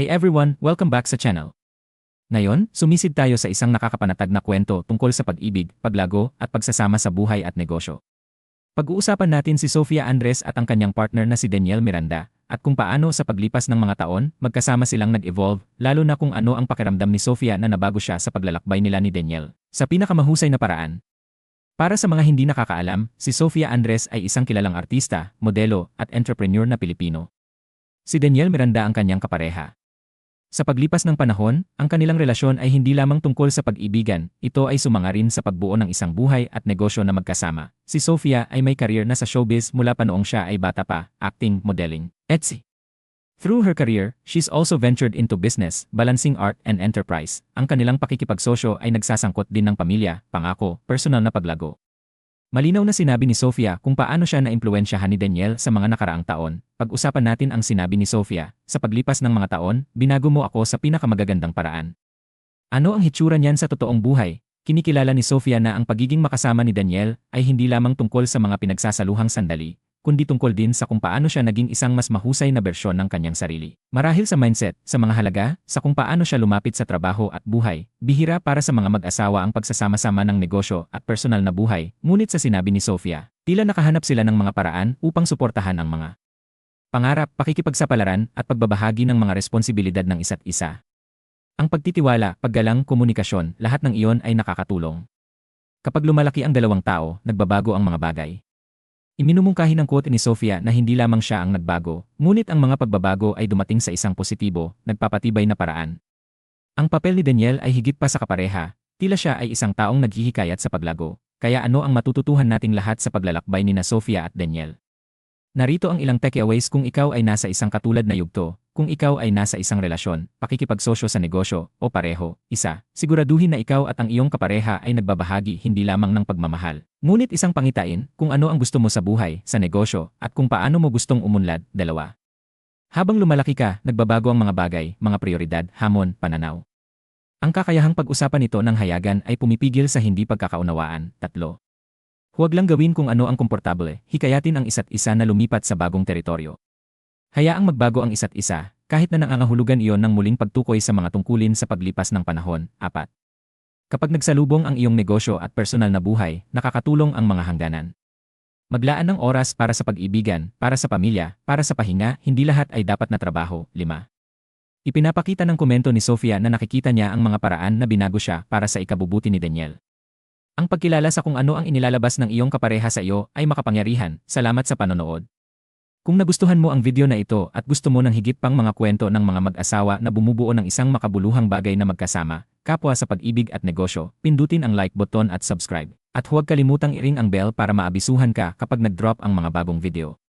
Hey everyone, welcome back sa channel. Ngayon, sumisid tayo sa isang nakakapanatag na kwento tungkol sa pag-ibig, paglago, at pagsasama sa buhay at negosyo. Pag-uusapan natin si Sofia Andres at ang kanyang partner na si Daniel Miranda, at kung paano sa paglipas ng mga taon, magkasama silang nag-evolve, lalo na kung ano ang pakiramdam ni Sofia na nabago siya sa paglalakbay nila ni Daniel, sa pinakamahusay na paraan. Para sa mga hindi nakakaalam, si Sofia Andres ay isang kilalang artista, modelo, at entrepreneur na Pilipino. Si Daniel Miranda ang kanyang kapareha. Sa paglipas ng panahon, ang kanilang relasyon ay hindi lamang tungkol sa pag-ibigan, ito ay sumanga rin sa pagbuo ng isang buhay at negosyo na magkasama. Si Sofia ay may career na sa showbiz mula pa noong siya ay bata pa, acting, modeling, etc. Through her career, she's also ventured into business, balancing art and enterprise. Ang kanilang pakikipagsosyo ay nagsasangkot din ng pamilya, pangako, personal na paglago. Malinaw na sinabi ni Sofia kung paano siya na-impluensyahan ni Daniel sa mga nakaraang taon. Pag-usapan natin ang sinabi ni Sofia, sa paglipas ng mga taon, binago mo ako sa pinakamagagandang paraan. Ano ang hitsura niyan sa totoong buhay? Kinikilala ni Sofia na ang pagiging makasama ni Daniel ay hindi lamang tungkol sa mga pinagsasaluhang sandali, kundi tungkol din sa kung paano siya naging isang mas mahusay na bersyon ng kanyang sarili. Marahil sa mindset, sa mga halaga, sa kung paano siya lumapit sa trabaho at buhay, bihira para sa mga mag-asawa ang pagsasama-sama ng negosyo at personal na buhay, ngunit sa sinabi ni Sofia, tila nakahanap sila ng mga paraan upang suportahan ang mga pangarap, pakikipagsapalaran at pagbabahagi ng mga responsibilidad ng isa't isa. Ang pagtitiwala, paggalang, komunikasyon, lahat ng iyon ay nakakatulong. Kapag lumalaki ang dalawang tao, nagbabago ang mga bagay. Iminumungkahi ng quote ni Sofia na hindi lamang siya ang nagbago, ngunit ang mga pagbabago ay dumating sa isang positibo, nagpapatibay na paraan. Ang papel ni Daniel ay higit pa sa kapareha, tila siya ay isang taong naghihikayat sa paglago, kaya ano ang matututuhan nating lahat sa paglalakbay ni na Sofia at Daniel. Narito ang ilang takeaways kung ikaw ay nasa isang katulad na yugto, kung ikaw ay nasa isang relasyon, pakikipagsosyo sa negosyo, o pareho, isa, siguraduhin na ikaw at ang iyong kapareha ay nagbabahagi hindi lamang ng pagmamahal. Ngunit isang pangitain kung ano ang gusto mo sa buhay, sa negosyo, at kung paano mo gustong umunlad, dalawa. Habang lumalaki ka, nagbabago ang mga bagay, mga prioridad, hamon, pananaw. Ang kakayahang pag-usapan nito ng hayagan ay pumipigil sa hindi pagkakaunawaan, tatlo. Huwag lang gawin kung ano ang komportable, hikayatin ang isa't isa na lumipat sa bagong teritoryo. Hayaang magbago ang isa't isa, kahit na nangangahulugan iyon ng muling pagtukoy sa mga tungkulin sa paglipas ng panahon. Apat. Kapag nagsalubong ang iyong negosyo at personal na buhay, nakakatulong ang mga hangganan. Maglaan ng oras para sa pag-ibigan, para sa pamilya, para sa pahinga, hindi lahat ay dapat na trabaho. 5. Ipinapakita ng komento ni Sofia na nakikita niya ang mga paraan na binago siya para sa ikabubuti ni Daniel. Ang pagkilala sa kung ano ang inilalabas ng iyong kapareha sa iyo ay makapangyarihan. Salamat sa panonood. Kung nagustuhan mo ang video na ito at gusto mo ng higit pang mga kwento ng mga mag-asawa na bumubuo ng isang makabuluhang bagay na magkasama, kapwa sa pag-ibig at negosyo, pindutin ang like button at subscribe. At huwag kalimutang i-ring ang bell para maabisuhan ka kapag nag-drop ang mga bagong video.